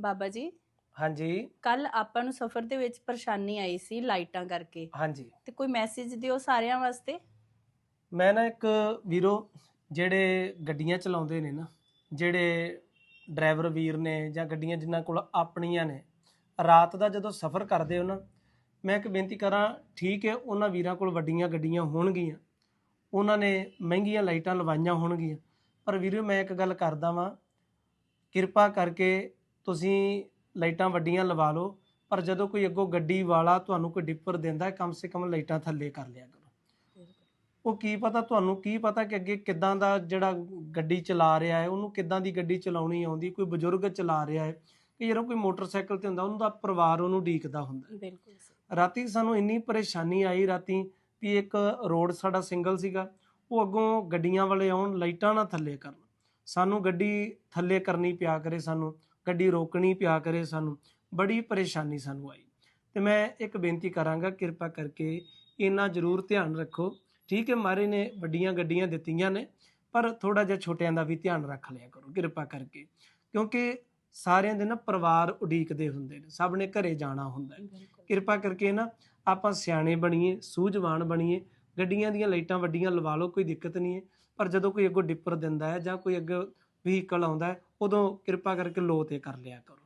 ਬਾਬਾ ਜੀ ਹਾਂਜੀ। ਕੱਲ ਆਪਾਂ ਨੂੰ ਸਫ਼ਰ ਦੇ ਵਿੱਚ ਪਰੇਸ਼ਾਨੀ ਆਈ ਸੀ ਲਾਈਟਾਂ ਕਰਕੇ। ਹਾਂਜੀ। ਤੇ ਕੋਈ ਮੈਸੇਜ ਦਿਓ ਸਾਰਿਆਂ ਵਾਸਤੇ? ਮੈਂ ਨਾ ਇੱਕ ਵੀਰੋ ਜਿਹੜੇ ਗੱਡੀਆਂ ਚਲਾਉਂਦੇ ਨੇ ਨਾ ਜਿਹੜੇ ਡਰਾਈਵਰ ਵੀਰ ਨੇ ਜਾਂ ਗੱਡੀਆਂ ਜਿਨ੍ਹਾਂ ਕੋਲ ਆਪਣੀਆਂ ਨੇ ਰਾਤ ਦਾ ਜਦੋਂ ਸਫ਼ਰ ਕਰਦੇ ਹੋ ਨਾ ਮੈਂ ਇੱਕ ਬੇਨਤੀ ਕਰਾਂ ਠੀਕ ਹੈ ਉਹਨਾਂ ਵੀਰਾਂ ਕੋਲ ਵੱਡੀਆਂ ਗੱਡੀਆਂ ਹੋਣਗੀਆਂ ਉਹਨਾਂ ਨੇ ਮਹਿੰਗੀਆਂ ਲਾਈਟਾਂ ਲਵਾਈਆਂ ਹੋਣਗੀਆਂ ਪਰ ਵੀਰੋ ਮੈਂ ਇੱਕ ਗੱਲ ਕਰਦਾ ਵਾਂ ਕਿਰਪਾ ਕਰਕੇ ਤੁਸੀਂ ਲਾਈਟਾਂ ਵੱਡੀਆਂ ਲਵਾ ਲਓ ਪਰ ਜਦੋਂ ਕੋਈ ਅੱਗੋਂ ਗੱਡੀ ਵਾਲਾ ਤੁਹਾਨੂੰ ਕੋਈ ਡਿੱਪਰ ਦਿੰਦਾ ਹੈ, ਕਮ ਸੇ ਕਮ ਲਾਈਟਾਂ ਥੱਲੇ ਕਰ ਲਿਆ ਕਰੋ। ਉਹ ਕੀ ਪਤਾ ਤੁਹਾਨੂੰ ਕੀ ਪਤਾ ਕਿ ਅੱਗੇ ਕਿੱਦਾਂ ਦਾ ਜਿਹੜਾ ਗੱਡੀ ਚਲਾ ਰਿਹਾ ਹੈ ਉਹਨੂੰ ਕਿੱਦਾਂ ਦੀ ਗੱਡੀ ਚਲਾਉਣੀ ਆਉਂਦੀ ਕੋਈ ਬਜ਼ੁਰਗ ਚਲਾ ਰਿਹਾ ਹੈ ਕਿ ਜਦੋਂ ਕੋਈ ਮੋਟਰਸਾਈਕਲ ਤੇ ਹੁੰਦਾ ਉਹਨੂੰ ਦਾ ਪਰਿਵਾਰ ਉਹਨੂੰ ਢੀਕਦਾ ਹੁੰਦਾ। ਬਿਲਕੁਲ ਰਾਤੀ ਸਾਨੂੰ ਇੰਨੀ ਪਰੇਸ਼ਾਨੀ ਆਈ ਰਾਤੀ ਵੀ ਇੱਕ ਰੋਡ ਸਾਡਾ ਸਿੰਗਲ ਸੀਗਾ ਉਹ ਅੱਗੋਂ ਗੱਡੀਆਂ ਵਾਲੇ ਆਉਣ ਲਾਈਟਾਂ ਨਾ ਥੱਲੇ ਕਰਨ। ਸਾਨੂੰ ਗੱਡੀ ਥੱਲੇ ਕਰਨੀ ਪਿਆ ਕਰੇ ਸਾਨੂੰ। ਗੱਡੀ ਰੋਕਣੀ ਪਿਆ ਕਰੇ ਸਾਨੂੰ ਬੜੀ ਪਰੇਸ਼ਾਨੀ ਸਾਨੂੰ ਆਈ। ਤੇ ਮੈਂ ਇੱਕ ਬੇਨਤੀ ਕਰਾਂਗਾ ਕਿਰਪਾ ਕਰਕੇ ਇਹਨਾਂ ਜ਼ਰੂਰ ਧਿਆਨ ਰੱਖੋ। ਠੀਕ ਹੈ ਮਾਰੇ ਨੇ ਵੱਡੀਆਂ ਗੱਡੀਆਂ ਦਿੱਤੀਆਂ ਨੇ ਪਰ ਥੋੜਾ ਜਿਹਾ ਛੋਟਿਆਂ ਦਾ ਵੀ ਧਿਆਨ ਰੱਖ ਲਿਆ ਕਰੋ ਕਿਰਪਾ ਕਰਕੇ। ਕਿਉਂਕਿ ਸਾਰਿਆਂ ਦੇ ਨਾ ਪਰਿਵਾਰ ਉਡੀਕਦੇ ਹੁੰਦੇ ਨੇ ਸਭ ਨੇ ਘਰੇ ਜਾਣਾ ਹੁੰਦਾ ਕਿਰਪਾ ਕਰਕੇ ਨਾ ਆਪਾਂ ਸਿਆਣੇ ਬਣੀਏ ਸੂਝਵਾਨ ਬਣੀਏ ਗੱਡੀਆਂ ਦੀਆਂ ਲਾਈਟਾਂ ਵੱਡੀਆਂ ਲਵਾ ਲਓ ਕੋਈ ਦਿੱਕਤ ਨਹੀਂ ਹੈ। ਪਰ ਜਦੋਂ ਕੋਈ ਅੱਗੋਂ ਡਿੱਪਰ ਦਿੰਦਾ ਹੈ ਜਾਂ ਕੋਈ ਅੱਗੇ ਵਹੀਕਲ ਆਉਂਦਾ ਉਦੋਂ ਕਿਰਪਾ ਕਰਕੇ ਲੋ ਤੇ ਕਰ ਲਿਆ ਕਰੋ।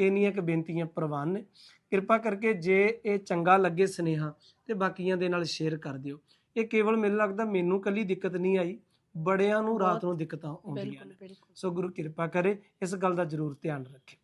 ਇੰਨੀਆਂ ਕਿ ਬੇਨਤੀਆਂ ਪ੍ਰਵਾਨ ਨੇ। ਕਿਰਪਾ ਕਰਕੇ ਜੇ ਇਹ ਚੰਗਾ ਲੱਗੇ ਸਨੇਹਾ ਤੇ ਬਾਕੀਆਂ ਦੇ ਨਾਲ ਸ਼ੇਅਰ ਕਰ ਦਿਓ। ਇਹ ਕੇਵਲ ਮੈਨੂੰ ਲੱਗਦਾ ਮੈਨੂੰ ਕੱਲੀ ਦਿੱਕਤ ਨਹੀਂ ਆਈ ਬੜਿਆਂ ਨੂੰ ਰਾਤ ਨੂੰ ਦਿੱਕਤਾਂ ਆਉਂਦੀਆਂ ਨੇ। ਸੋ ਗੁਰੂ ਕਿਰਪਾ ਕਰੇ ਇਸ ਗੱਲ ਦਾ ਜ਼ਰੂਰ ਧਿਆਨ ਰੱਖੇ।